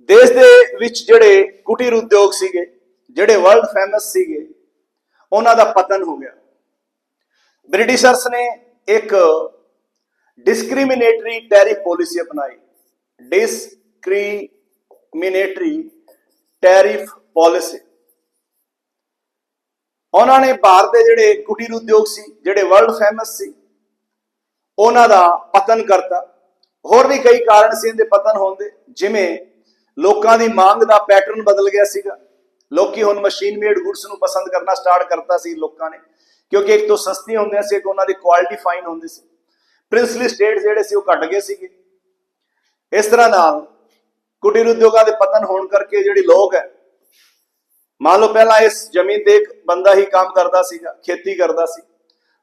ਦੇਸ਼ ਦੇ ਵਿੱਚ ਜਿਹੜੇ ਕੁਟੀਰ ਉਦਯੋਗ ਸੀਗੇ, ਜਿਹੜੇ ਵਰਲਡ ਫੇਮਸ ਸੀਗੇ, ਉਹਨਾਂ ਦਾ ਪਤਨ ਹੋ ਗਿਆ। ਬ੍ਰਿਟਿਸ਼ਰਸ ਨੇ ਇੱਕ ਡਿਸਕ੍ਰਿਮੀਨੇਟਰੀ ਟੈਰਿਫ ਪਾਲਿਸੀ ਅਪਣਾਈ। ਡਿਸਕ੍ਰਿਮੀਨੇਟਰੀ ਟੈਰਿਫ ਪਾਲਿਸੀ ਉਹਨਾਂ ਨੇ ਭਾਰਤ ਦੇ ਜਿਹੜੇ ਕੁਟੀਰ ਉਦਯੋਗ ਸੀ, ਜਿਹੜੇ ਵਰਲਡ ਫੇਮਸ ਸੀ, ਉਹਨਾਂ ਦਾ ਪਤਨ ਕਰਤਾ। ਹੋਰ ਵੀ ਕਈ ਕਾਰਨ ਸੀ ਇਹਦੇ ਪਤਨ ਹੋਣ ਦੇ, ਜਿਵੇਂ ਲੋਕਾਂ ਦੀ ਮੰਗ ਦਾ ਪੈਟਰਨ ਬਦਲ ਗਿਆ ਸੀਗਾ। ਲੋਕੀ ਹੁਣ ਮਸ਼ੀਨ ਮੇਡ ਗੁੱਡਸ ਨੂੰ ਪਸੰਦ ਕਰਨਾ ਸਟਾਰਟ ਕਰਤਾ ਸੀ ਲੋਕਾਂ ਨੇ, ਕਿਉਂਕਿ ਇੱਕ ਤੋਂ ਸਸਤੀ ਹੁੰਦੀਆਂ ਸੀ, ਇੱਕ ਉਹਨਾਂ ਦੀ ਕੁਆਲਿਟੀ ਫਾਈਨ ਹੁੰਦੀ ਸੀ। ਪ੍ਰਿੰਸਲੀ ਸਟੇਟ ਜਿਹੜੇ ਸੀ ਉਹ ਘਟ ਗਏ ਸੀਗੇ। ਇਸ ਤਰ੍ਹਾਂ ਨਾਲ ਕੁਟੀਰ ਉਦਯੋਗਾਂ ਦੇ ਪਤਨ ਹੋਣ ਕਰਕੇ ਜਿਹੜੇ ਲੋਕ ਹੈ ਮੰਨ ਲਓ ਪਹਿਲਾਂ ਇਸ ਜ਼ਮੀਨ ਤੇ ਇੱਕ ਬੰਦਾ ਹੀ ਕੰਮ ਕਰਦਾ ਸੀਗਾ ਖੇਤੀ ਕਰਦਾ ਸੀ।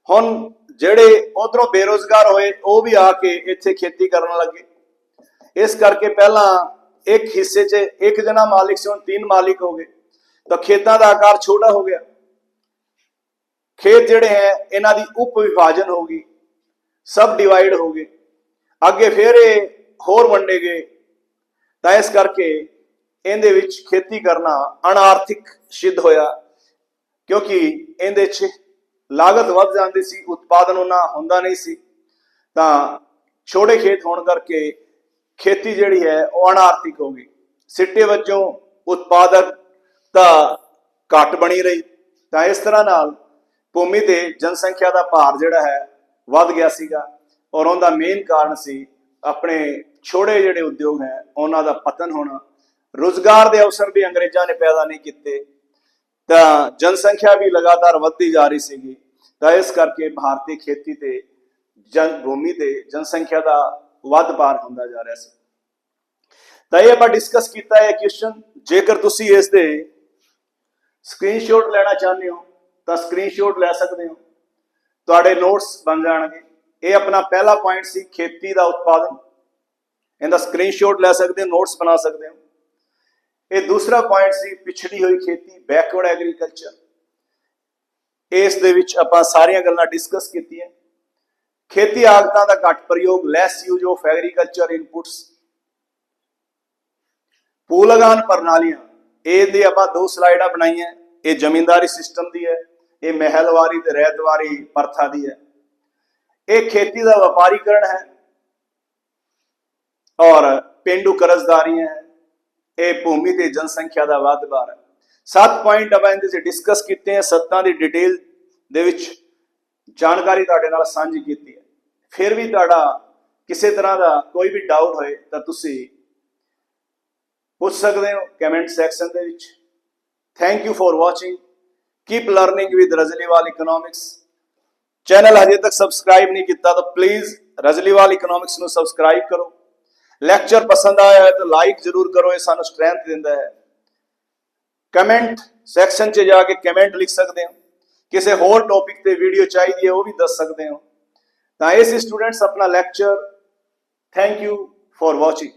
ਹੁਣ ਜਿਹੜੇ ਉਧਰੋਂ ਬੇਰੋਜ਼ਗਾਰ ਹੋਏ, ਉਹ ਵੀ ਆ ਕੇ ਇੱਥੇ ਖੇਤੀ ਕਰਨ ਲੱਗੇ। ਇਸ ਕਰਕੇ ਪਹਿਲਾਂ ਇੱਕ ਹਿੱਸੇ 'ਚ ਇੱਕ ਜਣਾ ਮਾਲਿਕ ਸੀ, ਹੁਣ ਤਿੰਨ ਮਾਲਿਕ ਹੋ ਗਏ। ਤਾਂ ਖੇਤਾਂ ਦਾ ਆਕਾਰ ਛੋਟਾ ਹੋ ਗਿਆ। ਖੇਤ ਜਿਹੜੇ ਹੈ, ਇਹਨਾਂ ਦੀ ਉਪ ਵਿਭਾਜਨ ਹੋ ਗਈ, ਸਬ ਡਿਵਾਈਡ ਹੋ ਗਏ। ਅੱਗੇ ਫਿਰ ਇਹ ਹੋਰ ਵੰਡੇ ਗਏ। ਤਾਂ ਇਸ ਕਰਕੇ ਇਹਦੇ ਵਿੱਚ ਖੇਤੀ ਕਰਨਾ ਅਣਾਰਥਿਕ ਸਿੱਧ ਹੋਇਆ, ਕਿਉਂਕਿ ਇਹਦੇ 'ਚ ਲਾਗਤ ਵੱਧ ਜਾਂਦੀ ਸੀ, ਉਤਪਾਦਨ ਉਹਨਾਂ ਹੁੰਦਾ ਨਹੀਂ ਸੀ। ਤਾਂ ਛੋਟੇ ਖੇਤ ਹੋਣ ਕਰਕੇ ਖੇਤੀ ਜਿਹੜੀ ਹੈ ਉਹ ਅਣਾਰਥਿਕ ਹੋ ਗਈ। ਸਿੱਟੇ ਵਜੋਂ ਉਤਪਾਦਕ ਉਤਪਾਦਕਤਾ ਘੱਟ ਬਣੀ ਰਹੀ। ਤਾਂ ਇਸ ਤਰ੍ਹਾਂ ਨਾਲ ਭੂਮੀ ਤੇ ਜਨਸੰਖਿਆ ਦਾ ਭਾਰ ਜਿਹੜਾ ਹੈ ਵੱਧ ਗਿਆ ਸੀਗਾ। ਔਰ ਉਹਦਾ ਮੇਨ ਕਾਰਨ ਸੀ ਆਪਣੇ ਛੋੜੇ ਜਿਹੜੇ ਉਦਯੋਗ ਹੈ, ਉਹਨਾਂ ਦਾ ਪਤਨ ਹੋਣਾ। ਰੋਜ਼ਗਾਰ ਦੇ ਅਵਸਰ ਵੀ ਅੰਗਰੇਜ਼ਾਂ ਨੇ ਪੈਦਾ ਨਹੀਂ ਕੀਤੇ। ਤਾਂ ਜਨਸੰਖਿਆ ਵੀ ਲਗਾਤਾਰ ਵੱਧਦੀ ਜਾ ਰਹੀ ਸੀਗੀ। ਤਾਂ ਇਸ ਕਰਕੇ ਭਾਰਤੀ ਖੇਤੀ ਤੇ ਜਨ ਭੂਮੀ ਤੇ ਜਨਸੰਖਿਆ ਦਾ ਵੱਧ ਪਾਰ ਹੁੰਦਾ ਜਾ ਰਿਹਾ ਸੀ। ਤਾਂ ਇਹ ਆਪਾਂ ਡਿਸਕਸ ਕੀਤਾ ਹੈ ਕੁਐਸਚਨ ਜੇਕਰ ਤੁਸੀਂ ਇਸ ਦੇ ਸਕਰੀਨਸ਼ਾਟ ਲੈਣਾ ਚਾਹੁੰਦੇ ਹੋ, ਤਾਂ ਸਕਰੀਨਸ਼ਾਟ ਲੈ ਸਕਦੇ ਹੋ। ਤੁਹਾਡੇ ਨੋਟਸ ਬਣ ਜਾਣਗੇ। ਇਹ ਆਪਣਾ ਪਹਿਲਾ ਪੁਆਇੰਟ ਸੀ ਖੇਤੀ ਦਾ ਉਤਪਾਦਨ। ਇਹਦਾ ਸਕਰੀਨਸ਼ਾਟ ਲੈ ਸਕਦੇ ਹੋ ਨੋਟਸ ਬਣਾ ਸਕਦੇ ਹੋ। ਇਹ ਦੂਸਰਾ ਪੁਆਇੰਟ ਸੀ, ਪਿਛੜੀ ਹੋਈ ਖੇਤੀ ਬੈਕਵਰਡ ਐਗਰੀਕਲਚਰ ਇਸ ਦੇ ਵਿੱਚ ਆਪਾਂ ਸਾਰੀਆਂ ਗੱਲਾਂ ਡਿਸਕਸ ਕੀਤੀਆਂ। ਖੇਤੀ ਆਗਤਾਂ ਦਾ ਘੱਟ ਪ੍ਰਯੋਗ less use of agriculture inputs ਪੂਲਗਾਨ ਪ੍ਰਣਾਲੀਆਂ, ਇਹ ਦੀ ਆਪਾਂ ਦੋ ਸਲਾਈਡਾਂ ਬਣਾਈਆਂ। ਇਹ ਜ਼ਮੀਂਦਾਰੀ ਸਿਸਟਮ ਦੀ ਹੈ, ਇਹ ਮਹਿਲਵਾਰੀ ਤੇ ਰਹਿਤਵਾਰੀ ਪ੍ਰਥਾ ਦੀ ਹੈ। ਇਹ ਖੇਤੀ ਦਾ ਵਪਾਰੀਕਰਨ ਹੈ। ਔਰ ਪਿੰਡੂ ਕਰਜ਼ਦਾਰੀਆਂ ਹੈ। ਇਹ ਭੂਮੀ ਤੇ ਜਨਸੰਖਿਆ ਦਾ ਵਾਧਬਾਰ ਹੈ। ਸੱਤ ਪੁਆਇੰਟ ਆਪਾਂ ਇਹਦੇ ਵਿੱਚ ਡਿਸਕਸ ਕੀਤੇ ਹੈ ਸੱਤਾਂ ਦੀ ਡਿਟੇਲ ਦੇ ਵਿੱਚ ਜਾਣਕਾਰੀ ਤੁਹਾਡੇ ਨਾਲ ਸਾਂਝੀ ਕੀਤੀ ਹੈ। ਫਿਰ ਵੀ ਤੁਹਾਡਾ ਕਿਸੇ ਤਰ੍ਹਾਂ ਦਾ ਕੋਈ ਵੀ ਡਾਊਟ ਹੋਏ ਤਾਂ ਤੁਸੀਂ ਪੁੱਛ ਸਕਦੇ ਹੋ ਕਮੈਂਟ ਸੈਕਸ਼ਨ ਦੇ ਵਿੱਚ। Thank you for watching keep learning with Razliwal economics channel ਹਜੇ ਤੱਕ ਸਬਸਕ੍ਰਾਈਬ ਨਹੀਂ ਕੀਤਾ ਤਾਂ ਪਲੀਜ਼ ਰਜ਼ਲੀਵਾਲ ਇਕਨੋਮਿਕਸ ਨੂੰ ਸਬਸਕ੍ਰਾਈਬ ਕਰੋ। ਲੈਕਚਰ ਪਸੰਦ ਆਇਆ ਹੈ ਤਾਂ ਲਾਈਕ ਜ਼ਰੂਰ ਕਰੋ, ਇਹ ਸਾਨੂੰ ਸਟਰੈਂਥ ਦਿੰਦਾ ਹੈ। ਕਮੈਂਟ ਸੈਕਸ਼ਨ 'ਚ ਜਾ ਕੇ ਕਮੈਂਟ ਲਿਖ ਸਕਦੇ ਹੋ। ਕਿਸੇ ਹੋਰ ਟੌਪਿਕ ਤੇ ਵੀਡੀਓ ਚਾਹੀਦੀ ਹੈ, ਉਹ ਵੀ ਦੱਸ ਸਕਦੇ ਹੋ। ਤਾਂ ਇਸ ਸਟੂਡੈਂਟਸ ਆਪਣਾ lecture thank you for watching